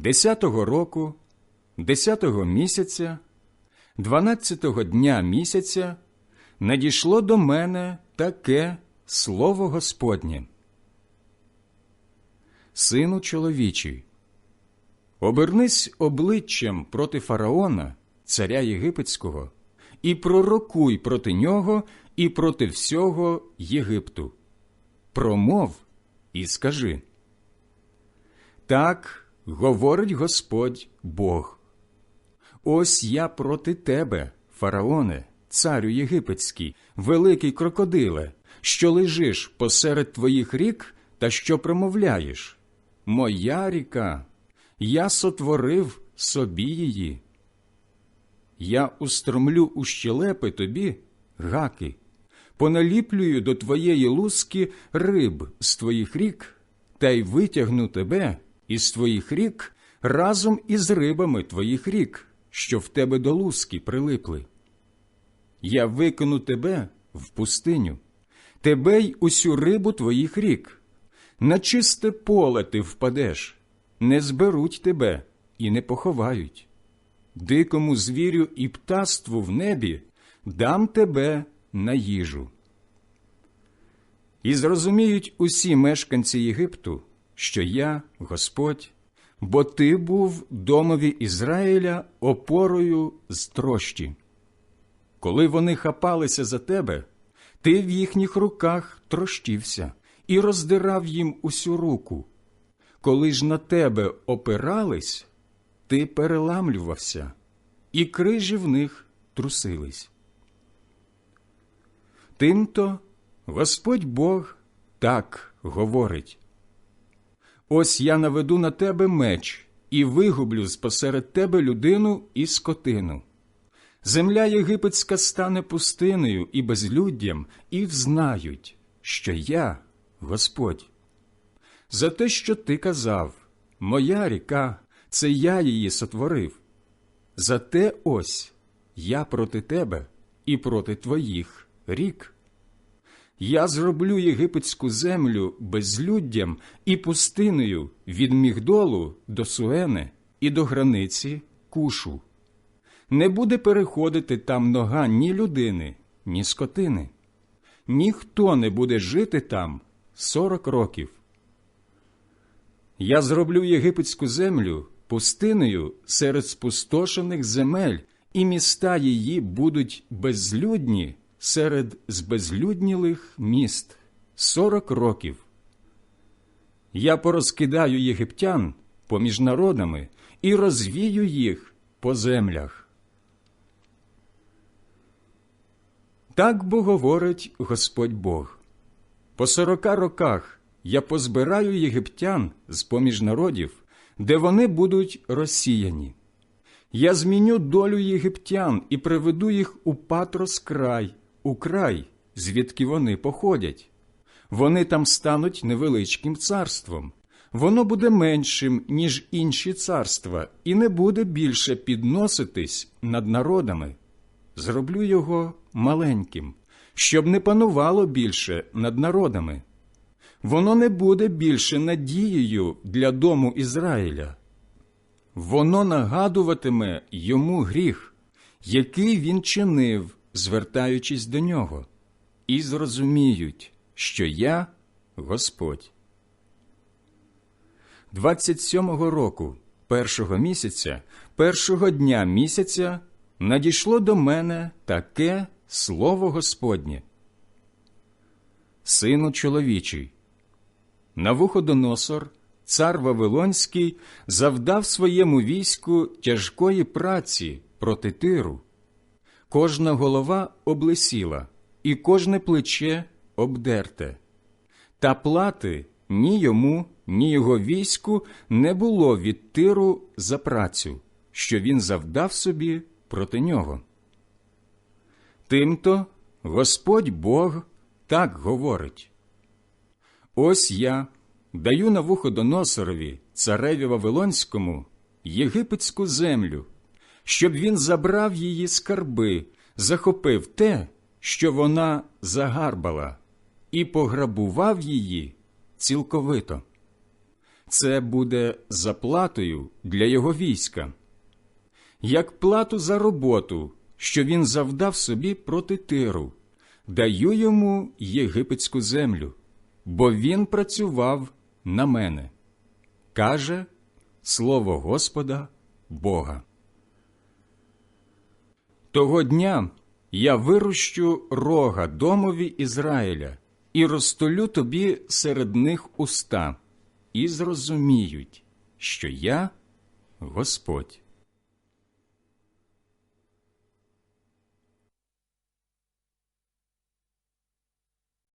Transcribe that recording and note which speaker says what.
Speaker 1: десятого року, десятого місяця, дванадцятого дня місяця надійшло до мене таке слово Господнє. Сину чоловічий, обернись обличчям проти фараона, царя єгипетського, і пророкуй проти нього і проти всього Єгипту. Промов і скажи. Так говорить Господь Бог. Ось я проти тебе, фараоне, царю єгипетський, великий крокодиле, що лежиш посеред твоїх рік та що промовляєш. Моя ріка, я сотворив собі її. Я устромлю у щелепи тобі гаки, поналіплюю до твоєї луски риб з твоїх рік, та й витягну тебе із твоїх рік разом із рибами твоїх рік, що в тебе до луски прилипли. Я викину тебе в пустиню, тебе й усю рибу твоїх рік. На чисте поле ти впадеш, не зберуть тебе і не поховають. Дикому звірю і птаству в небі дам тебе на їжу. І зрозуміють усі мешканці Єгипту, що я Господь, бо ти був домові Ізраїля опорою з трощі. Коли вони хапалися за тебе, ти в їхніх руках трощився і роздирав їм усю руку. Коли ж на тебе опирались, ти переламлювався, і крижі в них трусились. Тимто Господь Бог так говорить. Ось я наведу на тебе меч і вигублю спосеред тебе людину і скотину. Земля єгипетська стане пустиною і безлюддям, і взнають, що я Господь. За те, що ти казав, моя ріка, це я її сотворив. За те ось я проти тебе і проти твоїх рік. Я зроблю єгипетську землю безлюддям і пустиною від Мігдолу до Суени і до границі кушу. Не буде переходити там нога ні людини, ні скотини. Ніхто не буде жити там сорок років. Я зроблю єгипетську землю пустиною серед спустошених земель, і міста її будуть безлюдні серед збезлюднілих міст сорок років. Я порозкидаю єгиптян поміж народами і розвію їх по землях. Так бо говорить Господь Бог. По сорока роках я позбираю єгиптян з поміж народів, де вони будуть розсіяні. Я зміню долю єгиптян і приведу їх у Патрос край, у край, звідки вони походять. Вони там стануть невеличким царством. Воно буде меншим, ніж інші царства, і не буде більше підноситись над народами. Зроблю його маленьким, щоб не панувало більше над народами. Воно не буде більше надією для дому Ізраїля. Воно нагадуватиме йому гріх, який він чинив, звертаючись до нього, і зрозуміють, що я Господь. 27-го року, першого місяця, першого дня місяця, надійшло до мене таке слово Господнє. Сину чоловічий, Навуходоносор, цар Вавилонський, завдав своєму війську тяжкої праці проти тиру. Кожна голова облесіла, і кожне плече обдерте. Та плати ні йому, ні його війську не було від тиру за працю, що він завдав собі проти нього. Тимто Господь Бог так говорить. Ось я даю на вухо Доносорові, цареві Вавилонському, єгипетську землю, щоб він забрав її скарби, захопив те, що вона загарбала, і пограбував її цілковито. це буде заплатою для його війська, як плату за роботу, що він завдав собі проти тиру, даю йому єгипетську землю, бо він працював на мене. Каже слово Господа Бога. Того дня я вирощу рога домові Ізраїля і розтолю тобі серед них уста, і зрозуміють, що я Господь.